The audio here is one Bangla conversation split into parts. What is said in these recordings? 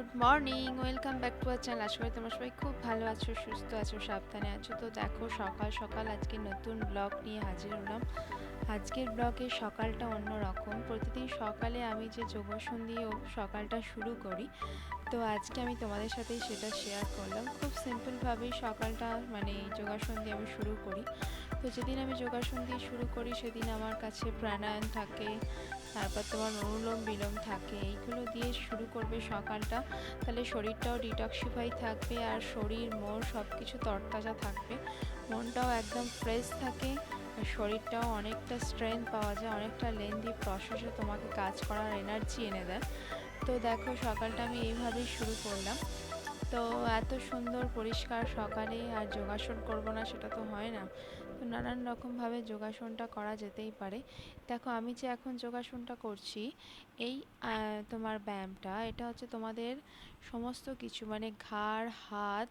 Good morning, welcome back to our channel. আশা করি তোমরা সবাই খুব ভালো আছো, সুস্থ আছো, সাবধানে আছো। তো দেখো, সকাল সকাল আজকে নতুন ব্লগ নিয়ে হাজির হলাম। আজকের ব্লগে সকালটা অন্য রকম প্রতিদিন সকালে আমি যে যোগাসন দিয়ে সকালটা শুরু করি, তো আজকে আমি তোমাদের সাথেই সেটা শেয়ার করলাম। খুব সিম্পলভাবেই সকালটা মানে যোগাসন দিয়ে আমি শুরু করি। তো যেদিন আমি যোগাসন দিয়ে শুরু করি, সেদিন আমার কাছে প্রাণায়াম থাকে তারপর তোমার অনুলোম বিলোম থাকে। এইগুলো দিয়ে শুরু করবে সকালটা। তাহলে শরীরটাও ডিটক্সিফাই থাকবে আর শরীর, মন সব কিছু তরতাজা থাকবে। মনটাও একদম ফ্রেশ থাকে। শরীরটাও অনেকটা স্ট্রেংথ পাওয়া যায়, অনেকটা লেন্দি প্রসেসে তোমাকে কাজ করার এনার্জি এনে দেয়। তো দেখো সকালটা আমি এইভাবেই শুরু করলাম। তো এত সুন্দর পরিষ্কার সকালে আর যোগাসন করব না সেটা তো হয় না। নানান রকমভাবে যোগাসনটা করা যেতেই পারে। দেখো, আমি যে এখন যোগাসনটা করছি, এই তোমার ব্যায়ামটা, এটা হচ্ছে তোমাদের সমস্ত কিছু মানে ঘাড়, হাত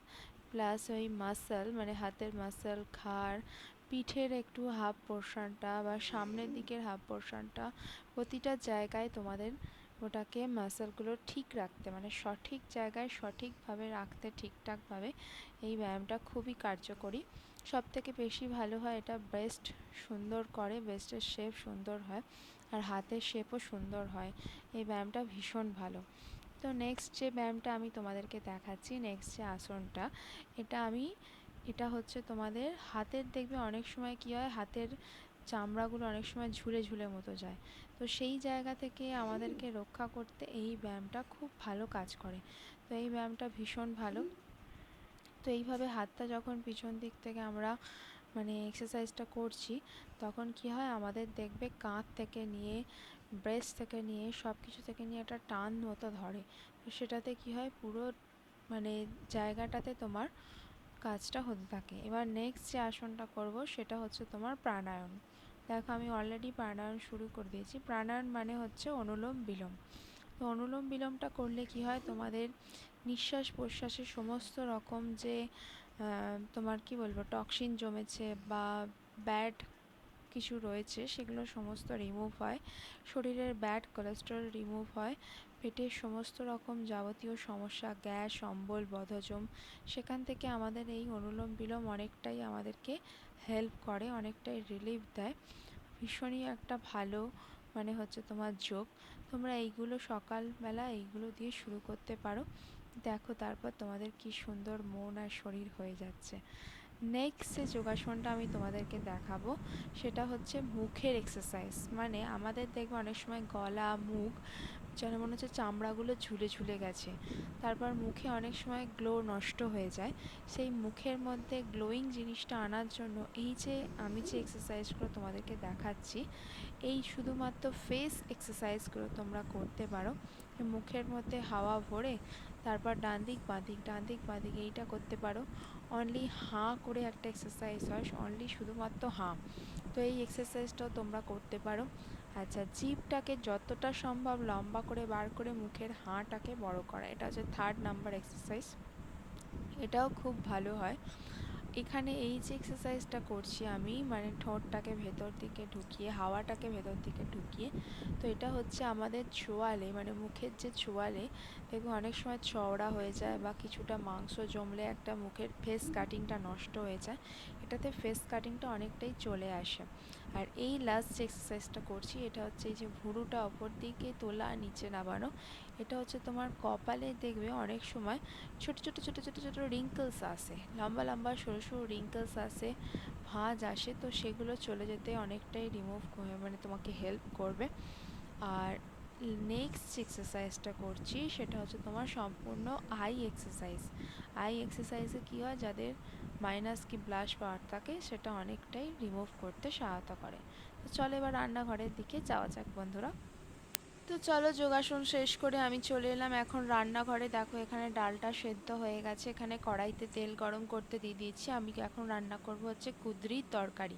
প্লাস ওই মাসেল মানে হাতের মাসেল ঘাড়, পিঠের একটু হাফ পোর্শনটা বা সামনের দিকের হাফ পোর্শনটা প্রতিটা জায়গায় তোমাদের ওটাকে মাসেলগুলো ঠিক রাখতে মানে সঠিক জায়গায় সঠিকভাবে রাখতে ঠিকঠাকভাবে এই ব্যায়ামটা খুবই কার্যকরী। সব থেকে বেশি ভালো হয় এটা ব্রেস্ট সুন্দর করে ব্রেস্টের শেপ সুন্দর হয় আর হাতের শেপও সুন্দর হয়। এই ব্যায়ামটা ভীষণ ভালো। তো নেক্সট যে ব্যায়ামটা আমি তোমাদেরকে দেখাচ্ছি নেক্সট যে আসনটা, এটা আমি, এটা হচ্ছে তোমাদের হাতের দেখবে অনেক সময় কী হয়, হাতের চামড়াগুলো অনেক সময় ঝুলে ঝুলে মতো যায়। তো সেই জায়গা থেকে আমাদেরকে রক্ষা করতে এই ব্যায়ামটা খুব ভালো কাজ করে। তো এই ব্যায়ামটা ভীষণ ভালো। তো এইভাবে হাতটা যখন পিছন দিক থেকে আমরা মানে এক্সারসাইজটা করছি, তখন কি হয় আমাদের দেখবে কাঁধ থেকে নিয়ে ব্রেস্ট থেকে নিয়ে সব কিছু থেকে নিয়ে একটা টান মতো ধরে। তো সেটাতে কি হয় পুরো মানে জায়গাটাতে তোমার কাজটা হতে থাকে। এবার নেক্সট যে আসনটা করব সেটা হচ্ছে তোমার প্রাণায়াম। দেখো আমি অলরেডি প্রাণায়াম শুরু করে দিয়েছি। প্রাণায়াম মানে হচ্ছে অনুলোম বিলোম। তো অনুলোম বিলোমটা করলে কি হয় তোমাদের নিঃশ্বাস প্রশ্বাসের সমস্ত রকম যে তোমার কি বলব টক্সিন জমেছে বা ব্যাড কিছু রয়েছে, সেগুলো সমস্ত রিমুভ হয়। শরীরের ব্যাড কোলেস্ট্রল রিমুভ হয়। পেটের সমস্ত রকম যাবতীয় সমস্যা, গ্যাস, অম্বল, বদহজম, সেখান থেকে আমাদের এই অনুলোম বিলোম অনেকটাই আমাদেরকে হেল্প করে, অনেকটাই রিলিফ দেয়। ভীষণই একটা ভালো মানে হচ্ছে তোমার যোগ। তোমরা এইগুলো সকালবেলা এইগুলো দিয়ে শুরু করতে পারো। দেখো তারপর তোমাদের কি সুন্দর মন আর শরীর হয়ে যাচ্ছে। নেক্সট যে যোগাসনটা আমি তোমাদেরকে দেখাবো, সেটা হচ্ছে মুখের এক্সারসাইজ মানে আমাদের দেখবে অনেক সময় গলা, মুখ যেন মনে হচ্ছে চামড়াগুলো ঝুলে ঝুলে গেছে। তারপর মুখে অনেক সময় গ্লো নষ্ট হয়ে যায়। সেই মুখের মধ্যে গ্লোয়িং জিনিসটা আনার জন্য এই যে আমি যে এক্সারসাইজগুলো তোমাদেরকে দেখাচ্ছি, এই শুধুমাত্র ফেস এক্সারসাইজগুলো তোমরা করতে পারো। মুখের মধ্যে হাওয়া ভরে তারপর ডান দিক, বাঁ দিক, ডান দিক, বাঁ দিক, এইটা করতে পারো। অনলি হাঁ করে একটা এক্সারসাইজ হয় অনলি শুধুমাত্র হাঁ। তো এই এক্সারসাইজটাও তোমরা করতে পারো। আচ্ছা জিপটাকে যতটা সম্ভব লম্বা করে বার করে মুখের হাঁটাকে বড় করা। এটা হচ্ছে থার্ড নাম্বার এক্সারসাইজ এটাও খুব ভালো হয়। এখানে এই যে এক্সারসাইজটা করছি আমি মানে ঠোঁটটাকে ভেতর দিকে ঢুকিয়ে, হাওয়াটাকে ভেতর দিকে ঢুকিয়ে, তো এটা হচ্ছে আমাদের ছোয়ালে মানে মুখের যে ছোয়ালে, দেখবে অনেক সময় চওড়া হয়ে যায় বা কিছুটা মাংস জমলে একটা মুখের ফেস কাটিংটা নষ্ট হয়ে যায়, এটাতে ফেস কাটিংটা অনেকটাই চলে আসে। আর এই লাস্ট এক্সারসাইজটা করছি, এটা হচ্ছে এই যে ভুরুটা ওপর দিকে তোলা, নিচে নামানো এটা হচ্ছে তোমার কপালে দেখবে অনেক সময় ছোট ছোট ছোট ছোট ছোট রিঙ্কলস আসে। লম্বা লম্বা, সরু সরু রিঙ্কলস আসে, ভাঁজ আসে, তো সেগুলো চলে যেতে অনেকটাই রিমুভ মানে তোমাকে হেল্প করবে। আর নেক্সট যে এক্সারসাইজটা করছি সেটা হচ্ছে তোমার সম্পূর্ণ আই এক্সারসাইজ আই এক্সারসাইজে কী হয়? যাদের মাইনাস কি ব্লাশ পাওয়ার থাকে, সেটা অনেকটাই রিমুভ করতে সহায়তা করে। তো চলো এবার রান্নাঘরের দিকে যাওয়া যাক বন্ধুরা। তো চলো যোগাসন শেষ করে আমি চলে এলাম। এখন রান্নাঘরে দেখো এখানে ডালটা সেদ্ধ হয়ে গেছে। এখানে কড়াইতে তেল গরম করতে দিয়ে দিয়েছি। আমি এখন রান্না করব হচ্ছে কুদরির তরকারি।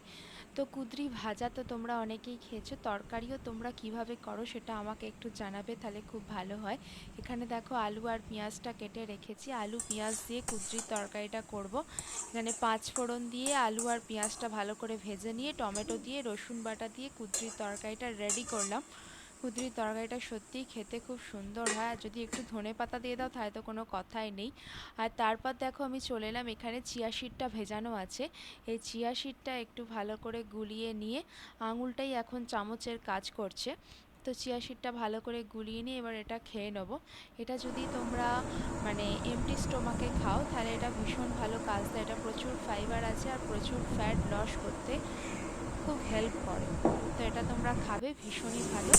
তো কুদরি ভাজা তো তোমরা অনেকেই খেয়েছো। তরকারিও তোমরা কীভাবে করো সেটা আমাকে একটু জানাবে, তাহলে খুব ভালো হয়। এখানে দেখো আলু আর পেঁয়াজটা কেটে রেখেছি। আলু, পেঁয়াজ দিয়ে কুদরির তরকারিটা করব। এখানে পাঁচ ফোড়ন দিয়ে আলু আর পেঁয়াজটা ভালো করে ভেজে নিয়ে টমেটো দিয়ে রসুন বাটা দিয়ে কুদরির তরকারিটা রেডি করলাম। কুঁদরির তরকারিটা সত্যিই খেতে খুব সুন্দর হয়। আর যদি একটু ধনে পাতা দিয়ে দাও, তাহলে তো কোনো কথাই নেই। আর তারপর দেখো আমি চলে এলাম, এখানে চিয়া শিটটা ভেজানো আছে। এই চিয়া শিটটা একটু ভালো করে গুলিয়ে নিয়ে, আঙুলটাই এখন চামচের কাজ করছে। তো চিয়া সিডটা ভালো করে গুলিয়ে নিয়ে এবার এটা খেয়ে নেব। এটা যদি তোমরা মানে এমটি স্টোমাকে খাও, তাহলে এটা ভীষণ ভালো কাজ দেয়। এটা প্রচুর ফাইবার আছে আর প্রচুর ফ্যাট লস করতে খুব হেল্প করে। তো এটা তোমরা খাবে ভীষণই ভালো।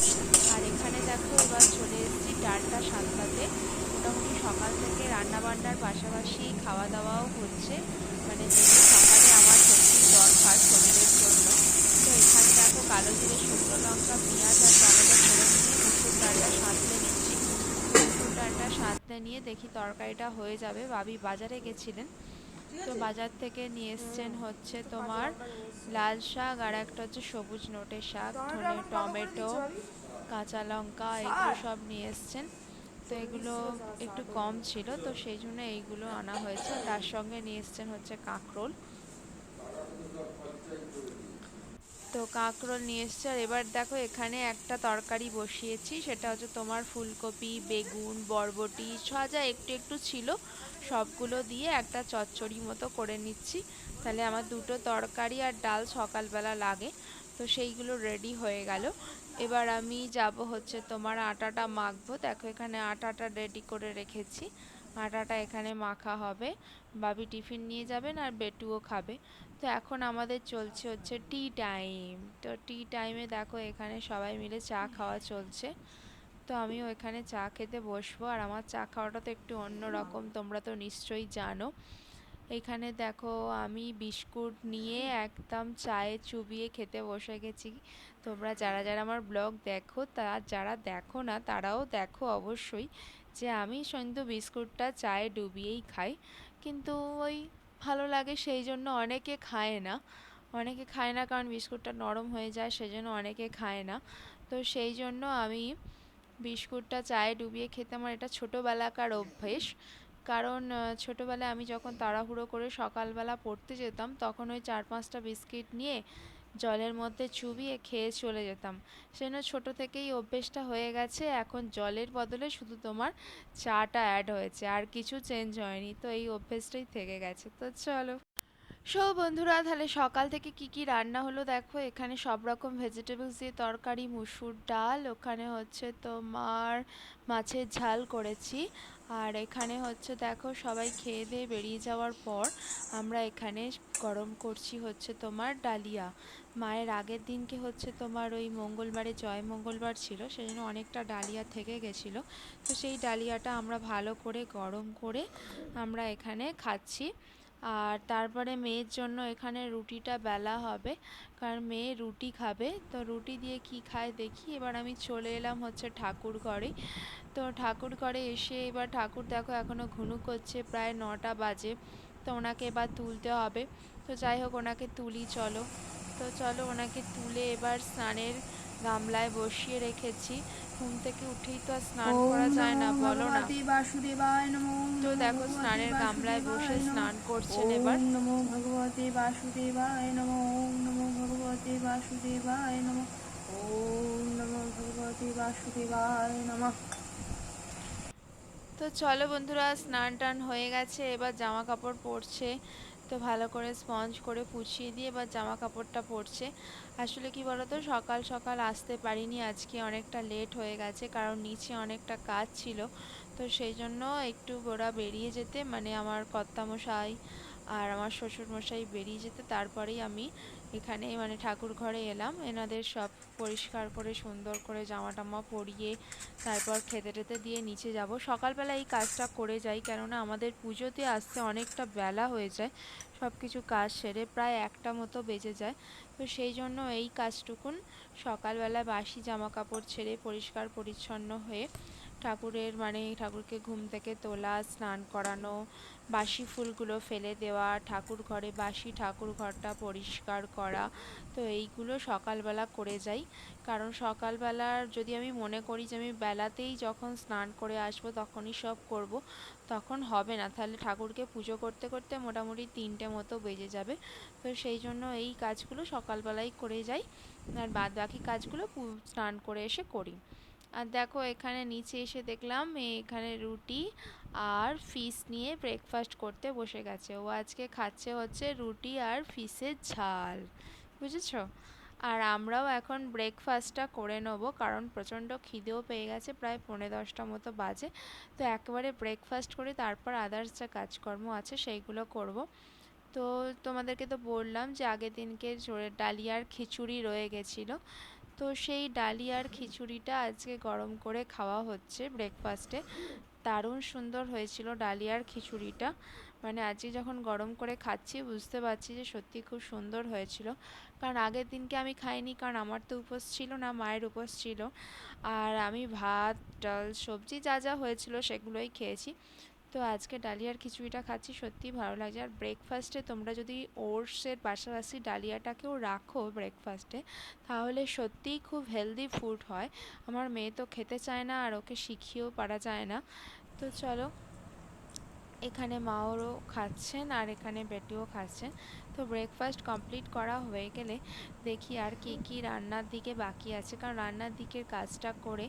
আর এখানে দেখো এবার চলে এসেছি ডালটা সাতটাতে মোটামুটি সকাল থেকে রান্নাবান্নার পাশাপাশি খাওয়া দাওয়াও হচ্ছে। মানে যেগুলো সকালে আমার সত্যি দরকার শরীরের জন্য, তো এখানে দেখো কালো জিরে, শুকনো লঙ্কা, পেঁয়াজ আর টমেটো ফোড়ন দিয়ে মুসুর ডালটা সাঁতলে নিচ্ছি। মুসুর ডালটা সাঁতলে নিয়ে দেখি তরকারিটা হয়ে যাবে। বাবি বাজারে গেছিলেন। তো বাজার থেকে নিয়ে এসছেন হচ্ছে তোমার লাল শাক আর একটা হচ্ছে সবুজ নোটে শাক, ধনে, টমেটো, কাঁচা লঙ্কা, এগুলো সব নিয়ে এসছেন। তো এগুলো একটু কম ছিল, তো সেই জন্য এইগুলো আনা হয়েছে। তার সঙ্গে নিয়ে এসছেন হচ্ছে কাঁকরোল। তো কাঁকরোল নিয়ে এসছে। আর এবার দেখো এখানে একটা তরকারি বসিয়েছি, সেটা হচ্ছে তোমার ফুলকপি, বেগুন, বরবটি, যা একটু একটু ছিল, সবগুলো দিয়ে একটা চচ্চড়ি মতো করে নিচ্ছি। তাহলে আমার দুটো তরকারি আর ডাল সকালবেলা লাগে, তো সেইগুলো রেডি হয়ে গেল। এবার আমি যাব হচ্ছে তোমার আটাটা মাখবো। দেখো এখানে আটাটা রেডি করে রেখেছি। আটাটা এখানে মাখা হবে। বাবি টিফিন নিয়ে যাবেন আর বেটুও খাবে। তো এখন আমাদের চলছে হচ্ছে টি টাইম তো টি টাইমে দেখো এখানে সবাই মিলে চা খাওয়া চলছে। তো আমিও এখানে চা খেতে বসবো। আর আমার চা খাওয়াটা তো একটু অন্য রকম তোমরা তো নিশ্চয়ই জানো। এখানে দেখো আমি বিস্কুট নিয়ে একদম চায়ে চুবিয়ে খেতে বসে গেছি। তোমরা যারা যারা আমার ব্লগ দেখো, তা যারা দেখো না, তারাও দেখো অবশ্যই যে আমি কিন্তু বিস্কুটটা চায়ে ডুবিয়েই খাই। কিন্তু ওই ভালো লাগে সেই জন্য অনেকে খায় না। অনেকে খায় না কারণ বিস্কুটটা নরম হয়ে যায়, সেজন্য অনেকে খায় না। তো সেই জন্য আমি বিস্কুটটা চায়ে ডুবিয়ে খেতে আমার এটা ছোটোবেলাকার অভ্যেস। কারণ ছোটোবেলায় আমি যখন তাড়াহুড়ো করে সকালবেলা পড়তে যেতাম, তখন ওই চার পাঁচটা বিস্কিট নিয়ে জলের মধ্যে চুবিয়ে খেয়ে চলে যেতাম। সেজন্য ছোটো থেকেই অভ্যেসটা হয়ে গেছে। এখন জলের বদলে শুধু তোমার চাটা অ্যাড হয়েছে, আর কিছু চেঞ্জ হয়নি। তো এই অভ্যেসটাই থেকে গেছে। তো চলো। সো বন্ধুরা, তাহলে সকাল থেকে কি কি রান্না হলো দেখো। এখানে সব রকম ভেজিটেবলস দিয়ে তরকারি, মুসুর ডাল, ওখানে হচ্ছে তোমার মাছের ঝাল করেছি। আর এখানে হচ্ছে দেখো, সবাই খেয়ে দিয়ে বেরিয়ে যাওয়ার পর আমরা এখানে গরম করছি হচ্ছে তোমার ডালিয়া। মায়ের আগের দিনকে হচ্ছে তোমার ওই মঙ্গলবারে জয় মঙ্গলবার ছিল, সেজন্য অনেকটা ডালিয়া থেকে গেছিল। তো সেই ডালিয়াটা আমরা ভালো করে গরম করে আমরা এখানে খাচ্ছি। আর তারপরে মেয়ের জন্য এখানে রুটিটা বেলা হবে, কারণ মেয়ে রুটি খাবে। তো রুটি দিয়ে কি খায় দেখি। এবার আমি চলে এলাম হচ্ছে ঠাকুর ঘরে। তো ঠাকুর ঘরে এসে এবার ঠাকুর দেখো এখনও ঘুনু করছে, প্রায় নটা বাজে। তো ওনাকে এবার তুলতে হবে। তো যাই হোক, ওনাকে তুলি, চলো। তো চলো ওনাকে তুলে এবার স্নানের গামলায় বসিয়ে রেখেছি। ঘুম থেকে উঠেই তো আর স্নান করা যায় না বলো না। তো দেখো স্নানের গামলায় বসে স্নান করছেন এবার। নমো ভগবতে বাসুদেবায় নমো ওম নমো ভগবতে বাসুদেবায় নমো ওম নমো ভগবতে বাসুদেবায় নমঃ। তো চলো বন্ধুরা স্নান টান হয়ে গেছে এবার জামা কাপড় পরছে। তো ভালো করে স্পঞ্জ করে পুছিয়ে দিয়ে এবার জামা কাপড়টা পরছে। আসলে কি বলতো, সকাল সকাল আসতে পারিনি, আজকে অনেকটা লেট হয়ে গেছে, কারণ নিচে অনেকটা কাজ ছিল। তো সেই জন্য একটু গোড়া বেরিয়ে যেতে মানে আমার কর্তামশাই আর আমার শ্বশুরমশাই বেরিয়ে যেতে, তারপরেই আমি এখানে মানে ঠাকুর ঘরে এলাম। এনাদের সব পরিষ্কার করে, সুন্দর করে জামা টামা পরিয়ে তারপর খেতে টেতে দিয়ে নিচে যাব। সকালবেলা এই কাজটা করে যাই, কেননা আমাদের পুজোতে আসতে অনেকটা বেলা হয়ে যায়। সব কিছু কাজ সেরে প্রায় একটা মতো বেজে যায়। তো সেই জন্য এই কাজটুকুন সকালবেলা বাসি জামা কাপড় ছেড়ে পরিষ্কার পরিচ্ছন্ন হয়ে ঠাকুরের মানে ঠাকুরকে ঘুম থেকে তোলা, স্নান করানো বাসি ফুলগুলো ফেলে দেওয়া, ঠাকুর ঘরে বাসি ঠাকুর ঘরটা পরিষ্কার করা, তো এইগুলো সকালবেলা করে যাই। কারণ সকালবেলার যদি আমি মনে করি যে আমি বেলাতেই যখন স্নান করে আসব তখনই সব করব, তখন হবে না। তাহলে ঠাকুরকে পুজো করতে করতে মোটামুটি তিনটে মতো বেজে যাবে। তো সেই জন্য এই কাজগুলো সকালবেলাই করে যাই। আর বাদ বাকি কাজগুলো স্নান করে এসে করি। আর দেখো এখানে নিচে এসে দেখলাম এখানে রুটি আর ফিস নিয়ে ব্রেকফাস্ট করতে বসে গেছে। ও আজকে খাচ্ছে হচ্ছে রুটি আর ফিসের ঝাল, বুঝেছ? আর আমরাও এখন ব্রেকফাস্টটা করে নেব কারণ প্রচণ্ড খিদেও পেয়ে গেছে, প্রায় পৌনে দশটা মতো বাজে। তো একেবারে ব্রেকফাস্ট করে তারপর আদার্স যা কাজকর্ম আছে সেইগুলো করব। তো তোমাদেরকে তো বললাম যে আগের দিনকে ডালিয়ার খিচুড়ি রয়ে গেছিল। তো সেই ডালিয়ার খিচুড়িটা আজকে গরম করে খাওয়া হচ্ছে ব্রেকফাস্টে দারুণ সুন্দর হয়েছিল ডালিয়ার খিচুড়িটা। মানে আজকে যখন গরম করে খাচ্ছি, বুঝতে পারছি যে সত্যি খুব সুন্দর হয়েছিল। কারণ আগের দিনকে আমি খাইনি, কারণ আমার তো উপোস ছিল না, মায়ের উপোস ছিল। আর আমি ভাত, ডাল, সবজি যা যা হয়েছিল সেগুলোই খেয়েছি। তো আজকে ডালিয়ার খিচুড়িটা খাচ্ছি সত্যি ভালো লাগছে। আর ব্রেকফাস্টে তোমরা যদি ওটসের পাশাপাশি ডালিয়াটাকেও রাখো ব্রেকফাস্টে তাহলে সত্যিই খুব হেলদি ফুড হয়। আমার মেয়ে তো খেতে চায় না আর ওকে শিখিয়েও পারা যায় না। তো চলো এখানে মাওরও খাচ্ছেন আর এখানে বেটিও খাচ্ছেন। তো ব্রেকফাস্ট কমপ্লিট করা হয়ে গেলে দেখি আর কি কি রান্নার দিকে বাকি আছে। কারণ রান্নার দিকের কাজটা করে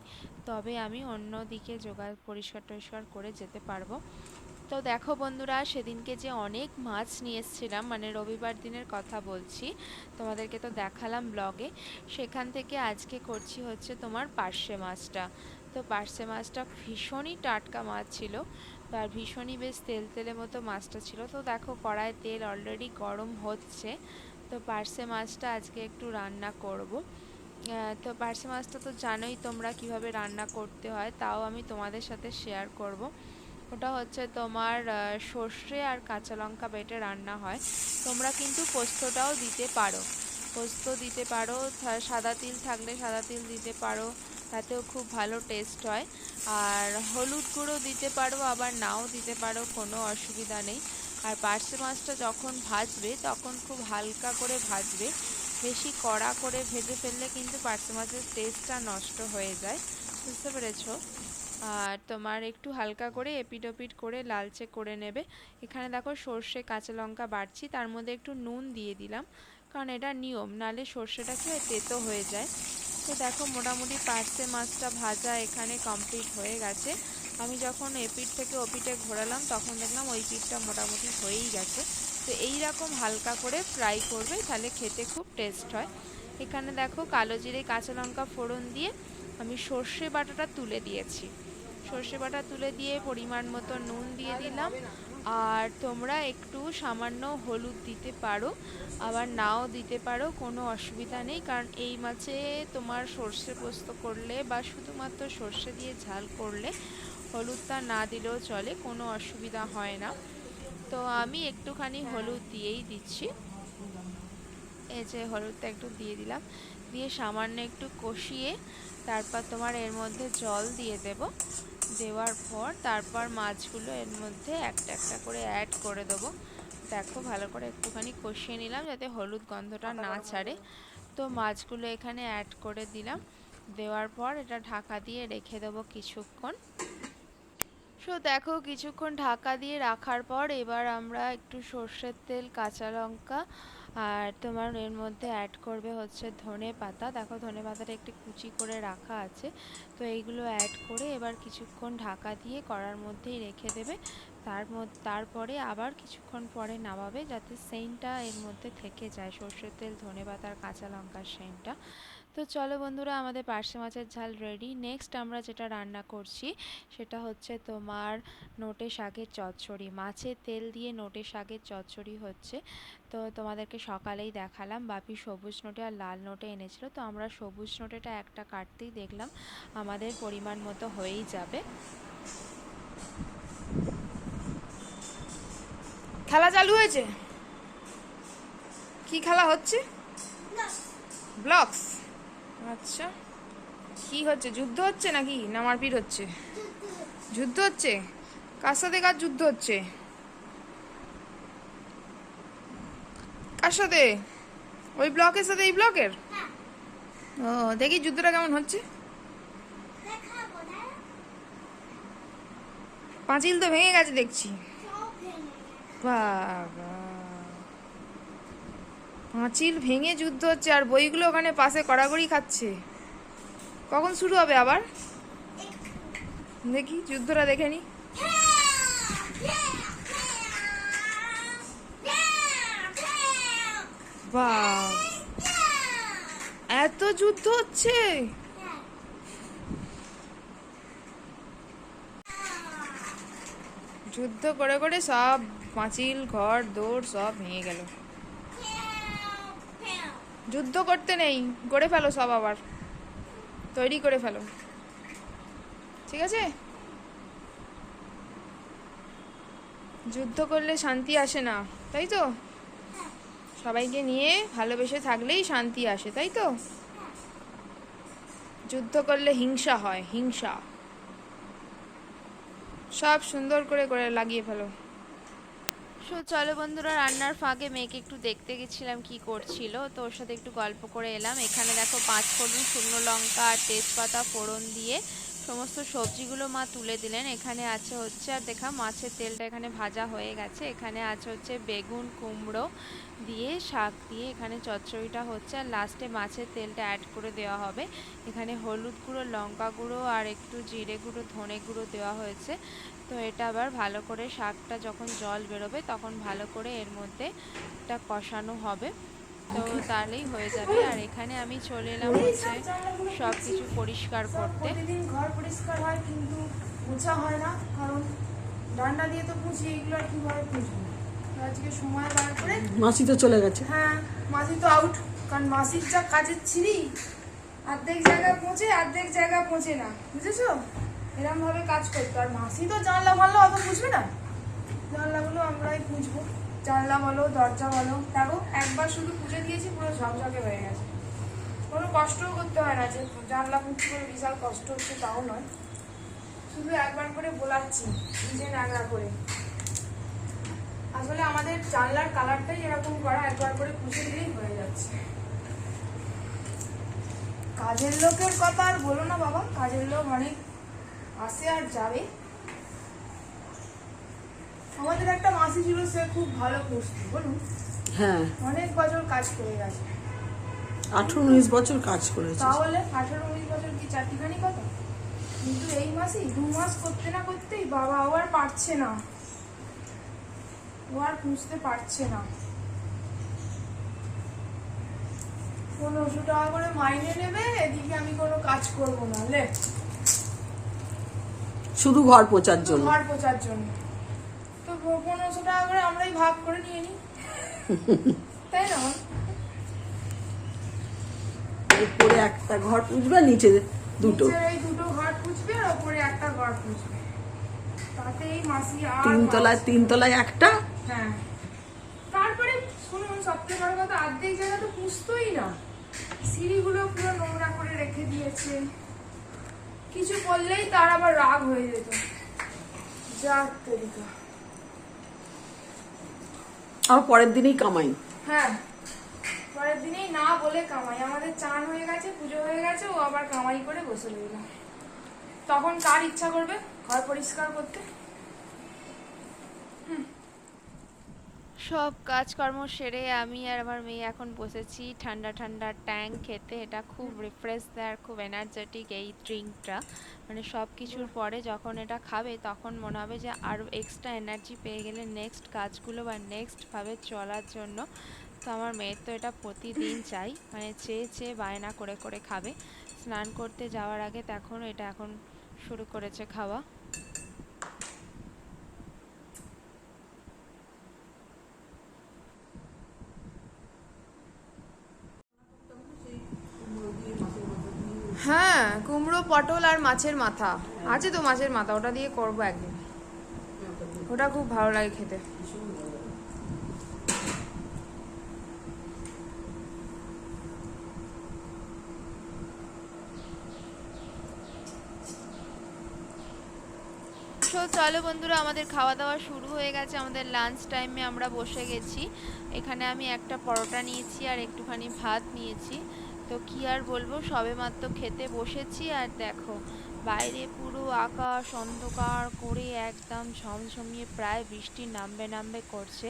তবে আমি অন্য দিকে জোগাড় পরিষ্কার টরিষ্কার করে যেতে পারব। তো দেখো বন্ধুরা, সেদিনকে যে অনেক মাছ নিয়ে এসেছিলাম মানে রবিবার দিনের কথা বলছি, তোমাদেরকে তো দেখালাম ব্লগে। সেখান থেকে আজকে করছি হচ্ছে তোমার পার্শে মাছটা। তো পার্শে মাছটা ভীষণই টাটকা মাছ ছিল। আর ভীষণই বেশ তেল তেলের মতো মাছটা ছিল। তো দেখো কড়ায় তেল অলরেডি গরম হচ্ছে। তো পার্সে মাছটা আজকে একটু রান্না করব। তো পার্সে মাছটা তো জানোই তোমরা কীভাবে রান্না করতে হয়, তাও আমি তোমাদের সাথে শেয়ার করব। ওটা হচ্ছে তোমার সর্ষে আর কাঁচা লঙ্কা বেটে রান্না হয়। তোমরা কিন্তু পোস্তটাও দিতে পারো। পোস্ত দিতে পারো সাদা তিল থাকলে সাদা তিল দিতে পারো। তাতেও খুব ভালো টেস্ট হয়। আর হলুদ গুঁড়ো দিতে পারো, আবার নাও দিতে পারো, কোনো অসুবিধা নেই। আর পার্শে মাছটা যখন ভাজবে, তখন খুব হালকা করে ভাজবে। বেশি কড়া করে ভেজে ফেললে কিন্তু পার্শে মাছের টেস্টটা নষ্ট হয়ে যায়। বুঝতে পেরেছ? আর তোমার একটু হালকা করে এপিট ওপিট করে লালচে করে নেবে। এখানে দেখো সর্ষে, কাঁচা লঙ্কা বাড়ছি, তার মধ্যে একটু নুন দিয়ে দিলাম। কারণ এটা নিয়ম, নালে সর্ষেটা হয় তেতো হয়ে যায়। তো দেখো মোটামুটি পার্সে মাছটা ভাজা এখানে কমপ্লিট হয়ে গেছে। আমি যখন এপিট থেকে ওপিটে ঘোরালাম, তখন দেখলাম ওই পিঠটা মোটামুটি হয়েই গেছে। তো এই রকম হালকা করে ফ্রাই করবে, তাহলে খেতে খুব টেস্ট হয়। এখানে দেখো কালো জিরে, কাঁচা লঙ্কা ফোড়ন দিয়ে আমি সর্ষে বাটাটা তুলে দিয়েছি। সর্ষে বাটা তুলে দিয়ে পরিমাণ মতো নুন দিয়ে দিলাম। আর তোমরা একটু সামান্য হলুদ দিতে পারো, আবার নাও দিতে পারো, কোনো অসুবিধা নেই। কারণ এই মাছে তোমার সর্ষে পোস্ত করলে বা শুধুমাত্র সর্ষে দিয়ে ঝাল করলে হলুদটা না দিলেও চলে, কোনো অসুবিধা হয় না। তো আমি একটুখানি হলুদ দিয়েই দিচ্ছি। এই যে হলুদটা একটু দিয়ে দিলাম। দিয়ে সামান্য একটু কষিয়ে তারপর তোমার এর মধ্যে জল দিয়ে দেব। দেওয়ার পর তারপর মাছগুলো এর মধ্যে একটা একটা করে অ্যাড করে দেবো। দেখো ভালো করে একটুখানি কষিয়ে নিলাম যাতে হলুদ গন্ধটা না ছাড়ে। তো মাছগুলো এখানে অ্যাড করে দিলাম। দেওয়ার পর এটা ঢাকা দিয়ে রেখে দেবো কিছুক্ষণ। সো দেখো কিছুক্ষণ ঢাকা দিয়ে রাখার পর এবার আমরা একটু সর্ষের তেল, কাঁচা লঙ্কা আর তোমার এর মধ্যে অ্যাড করবে হচ্ছে ধনে পাতা। দেখো ধনে পাতাটা একটু কুচি করে রাখা আছে। তো এইগুলো অ্যাড করে এবার কিছুক্ষণ ঢাকা দিয়ে কড়ার মধ্যেই রেখে দেবে। তার মধ্যে তারপরে আবার কিছুক্ষণ পরে নামাবে যাতে সেন্টটা এর মধ্যে থেকে যায়। সর্ষের তেল, ধনে পাতার কাঁচা লঙ্কার সেন্টটা। তো চলো বন্ধুরা আমাদের পার্শে মাছের ঝাল রেডি নেক্সট আমরা যেটা রান্না করছি সেটা হচ্ছে তোমার নোটে শাকের চচ্চড়ি। মাছের তেল দিয়ে নোটে শাকের চচ্চড়ি হচ্ছে। তো তোমাদেরকে সকালেই দেখালাম বাপি সবুজ নোটে আর লাল নোটে এনেছিল। তো আমরা সবুজ নোটেটা একটা কাটতেই দেখলাম আমাদের পরিমাণ মতো হয়েই যাবে। খেলা চালু হয়েছে? কি খেলা হচ্ছে? ব্লকস আচ্ছা। কি হচ্ছে? যুদ্ধ হচ্ছে নাকি? না মারপিট হচ্ছে? যুদ্ধ হচ্ছে? কার সাথে কার যুদ্ধ হচ্ছে? কার সাথে? ওই ব্লকের সাথে, এই ব্লকের? ও, দেখি যুদ্ধটা কেমন হচ্ছে। পাঁচিল তো ভেঙে গেছে, দেখছি। বাবা। পাঁচিল ভেঙে যুদ্ধ হচ্ছে আর বইগুলো ওখানে পাশে কড়াকড়ি খাচ্ছে। কখন শুরু হবে আবার? দেখি, যুদ্ধটা দেখে নি। এত যুদ্ধ হচ্ছে! যুদ্ধ করে করে সব পাঁচিল, ঘর দৌড় সব ভেঙে গেল। যুদ্ধ করতে নেই করে ফেলো সব আবার। তৈরি করে ফেলো। ঠিক আছে? যুদ্ধ করলে শান্তি আসে না, তাই তো? সবাইকে নিয়ে ভালোবেসে থাকলেই শান্তি আসে, তাই তো? যুদ্ধ করলে হিংসা হয়, হিংসা। সব সুন্দর করে করে লাগিয়ে ফেলো। সো চলো বন্ধুরা, রান্নার ফাঁকে মেয়েকে একটু দেখতে গেছিলাম কি করছিল। তো ওর সাথে একটু গল্প করে এলাম। এখানে দেখো পাঁচ ফোড়ন শুকনো লঙ্কা আর তেজপাতা ফোড়ন দিয়ে সমস্ত সবজিগুলো মা তুলে দিলেন। এখানে আছে হচ্ছে, আর দেখা মাছের তেলটা এখানে ভাজা হয়ে গেছে। এখানে আছে হচ্ছে বেগুন, কুমড়ো দিয়ে, শাক দিয়ে এখানে চচ্চড়িটা হচ্ছে। আর লাস্টে মাছের তেলটা অ্যাড করে দেওয়া হবে। এখানে হলুদ গুঁড়ো, লঙ্কা গুঁড়ো আর একটু জিরে গুঁড়ো, ধনে গুঁড়ো দেওয়া হয়েছে। তো এটা আবার ভালো করে শাকটা যখন জল বেরোবে, তখন ভালো করে এর মধ্যে এটা কষানো হবে। তো তাহলেই হয়ে যাবে। আর এখানে আমি চলে এলাম হচ্ছে সব কিছু পরিষ্কার করতে। প্রতিদিন ঘর পরিষ্কার হয় কিন্তু মোছা হয় না কারণ ডান্ডা দিয়ে তো পুষি এগুলো আর কীভাবে পুষবো আজকে সময় বার করে মাসি তো চলে গেছে। হ্যাঁ মাসি তো আউট কারণ মাসির যা কাজের ছিঁড়ি অর্ধেক জায়গা পৌঁছে অর্ধেক জায়গা পৌঁছে না। বুঝেছ? এরম ভাবে কাজ করতো আর মাসি তো জানলা মানলা অত বুঝবে না। জানলাগুলো আমরাই পুষবো জানলা বলো, দরজা বলো। দেখো, একবার শুধু পুজো দিয়েছি, পুরো ঝকঝকে হয়ে গেছে। কোনো কষ্টও করতে হয় না যে জানলা মুক্তি করে বিশাল কষ্ট হচ্ছে, তাও নয়। শুধু একবার করে বোলাচ্ছি, নিজে নাগড়া করে। আসলে আমাদের জানলার কালারটাই এরকম করা, একবার করে পুষে দিলেই হয়ে যাচ্ছে। কাজের লোকের কথা আর বলো না বাবা, কাজের লোক অনেক আসে আর যাবে। আমাদের একটা মাসি ছিল সে খুব ভালো পুষত বলুন। হ্যাঁ। অনেক বছর কাজ করে গেছে। আঠারো উনিশ বছর কাজ করেছে। তাহলে আঠারো উনিশ বছর কি চারটিখানি কথা কিন্তু এই মাসেই দু মাস করতে না করতেই বাবা ও আর পারছে না। ও আর পুষতে পারছে না। পনেরোশো টাকা করে মাইনে নেবে এদিকে আমি কোনো কাজ করব না লে। শুধু ঘর পোচার জন্য। ঘর পোচার জন্য। পনেরোশো টাকা করে আমরাই ভাগ করে নিয়ে নিই। তাই না? উপরে একটা ঘর পুজবে নিচে দুটো। এই দুটো ঘর পুষবে আর ওপরে একটা ঘর পুষবে তাতে এই মাসি আর তিনতলায় তিনতলায় একটা? হ্যাঁ। তারপরে শুনুন সবথেকে বড় কথা অর্ধেক জায়গা তো পুষতোই না। সিঁড়িগুলো পুরো নোংরা করে রেখে দিয়েছে। কিছু বললেই তার আবার রাগ হয়ে যেত। যাক তরিকা। আর পরের দিনেই কামাই। হ্যাঁ পরের দিনেই না বলে কামাই। আমাদের চান হয়ে গেছে, পুজো হয়ে গেছে, ও আবার কামাই করে বসে রইল। তখন কার ইচ্ছা করবে? ঘর পরিষ্কার করতে? সব কাজকর্ম সেরে আমি আর আমার মেয়ে এখন বসেছি ঠান্ডা ঠান্ডা ট্যাঙ্ক খেতে। এটা খুব রিফ্রেশ দেয় আর খুব এনার্জেটিক এই ড্রিঙ্কটা মানে সব কিছুর পরে যখন এটা খাবে তখন মনে হবে যে আরও এক্সট্রা এনার্জি পেয়ে গেলে নেক্সট কাজগুলো বা নেক্সটভাবে চলার জন্য। তো আমার মেয়ের তো এটা প্রতিদিন চাই। মানে চেয়ে চেয়ে বায়না করে করে খাবে। স্নান করতে যাওয়ার আগে তখন এটা এখন শুরু করেছে খাওয়া। পটল আর মাছের মাথা। আছে তো মাছের মাথা, ওটা দিয়ে করব একদিন। ওটা খুব ভালো লাগে খেতে। চলো বন্ধুরা, আমাদের খাওয়া দাওয়া শুরু হয়ে গেছে। আমাদের লাঞ্চ টাইমে আমরা বসে গেছি। এখানে আমি একটা পরোটা নিয়েছি আর একটুখানি ভাত নিয়েছি। তো কি আর বলব? সবে মাত্র খেতে বসেছি আর দেখো, বাইরে পুরো আকাশ অন্ধকার করে একদম ঝমঝমিয়ে প্রায় বৃষ্টি নামবে নামবে করছে।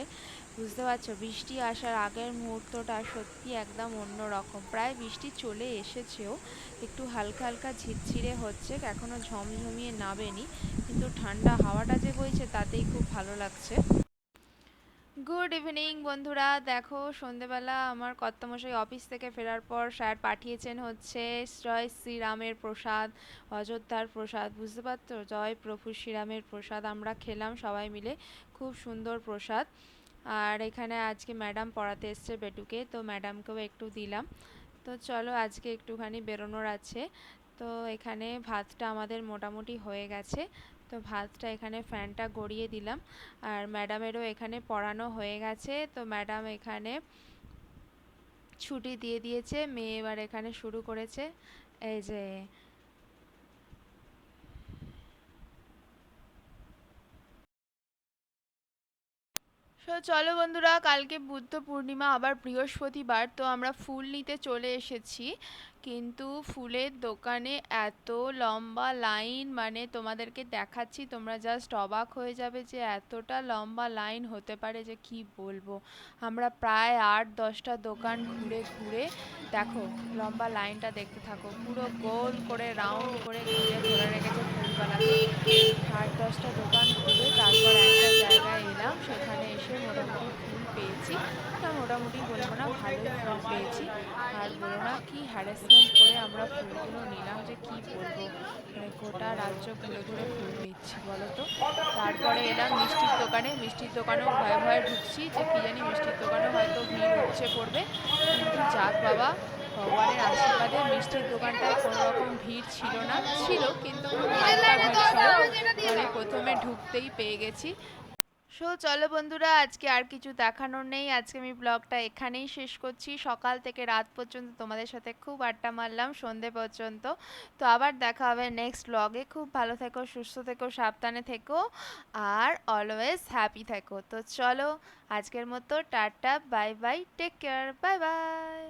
বুঝতে পারছ? বৃষ্টি আসার আগের মুহূর্তটা সত্যি একদম অন্যরকম। প্রায় বৃষ্টি চলে এসেছেও, একটু হালকা হালকা ঝিরঝিরে হচ্ছে, এখনও ঝমঝমিয়ে নামেনি। কিন্তু ঠান্ডা হাওয়াটা যে বইছে তাতেই খুব ভালো লাগছে। গুড ইভিনিং বন্ধুরা। দেখো, সন্ধেবেলা আমার কর্তামশাই অফিস থেকে ফেরার পর স্যার পাঠিয়েছেন হচ্ছে জয় শ্রীরামের প্রসাদ, অযোধ্যার প্রসাদ, বুঝতে পারছ? জয় প্রভু শ্রীরামের প্রসাদ আমরা খেলাম সবাই মিলে, খুব সুন্দর প্রসাদ। আর এখানে আজকে ম্যাডাম পড়াতে এসছে বেটুকে, তো ম্যাডামকেও একটু দিলাম। তো চলো, আজকে একটুখানি বেরোনোর আছে। তো এখানে ভাতটা আমাদের মোটামুটি হয়ে গেছে। তো ভাতটা এখানে ফ্যানটা গড়িয়ে দিলাম। আর ম্যাডামেরও এখানে পড়ানো হয়ে গেছে। তো ম্যাডাম এখানে ছুটি দিয়ে দিয়েছে। মেয়ে এবার এখানে শুরু করেছে। এই যে তো চলো বন্ধুরা, কালকে বুদ্ধ পূর্ণিমা, আবার বৃহস্পতিবার, তো আমরা ফুল নিতে চলে এসেছি। কিন্তু ফুলের দোকানে এত লম্বা লাইন মানে তোমাদেরকে দেখাচ্ছি, তোমরা জাস্ট অবাক হয়ে যাবে যে এতটা লম্বা লাইন হতে পারে যে কি বলব। আমরা প্রায় আট, দশটা দোকান ঘুরে ঘুরে, দেখো, লম্বা লাইনটা দেখতে থাকো, পুরো গোল করে রাউন্ড করে ঘুরে ধরে রেখেছে ফুলবালাকে আট দশটা দোকান ঘুরে তারপর একটা জায়গায় এলাম। সেখানে এসে মোটামুটি ফুল পেয়েছি। তা মোটামুটি বলব না, ভালোই ফুল পেয়েছি। আর বলো না, কি হ্যারাসমেন্ট করে আমরা ফুলগুলো নিলাম যে কি বলব? মানে গোটা রাজ্য ঘুরে ঘুরে ফুল নিচ্ছি, বলো তো? তারপরে এলাম মিষ্টির দোকানে। মিষ্টির দোকানেও ভয়ে ভয়ে ঢুকছি যে কি জানি মিষ্টির দোকানে হয়তো ভিড় উপচে পড়বে। কিন্তু যাক বাবা ভগবানের আশীর্বাদে মিষ্টির দোকানটায় কোনো রকম ভিড় ছিল না। ছিল, কিন্তু প্রথমে ঢুকতেই পেয়ে গেছি। সো চলো বন্ধুরা, আজকে আর কিছু দেখানোর নেই। আজকে আমি ব্লগটা এখানেই শেষ করছি। সকাল থেকে রাত পর্যন্ত তোমাদের সাথে খুব আড্ডা মারলাম, সন্ধে পর্যন্ত। তো আবার দেখা হবে নেক্সট ব্লগে খুব ভালো থেকো, সুস্থ থেকো, সাবধানে থেকো, আর অলওয়েজ হ্যাপি থেকো। তো চলো, আজকের মতো tata bye bye take care bye bye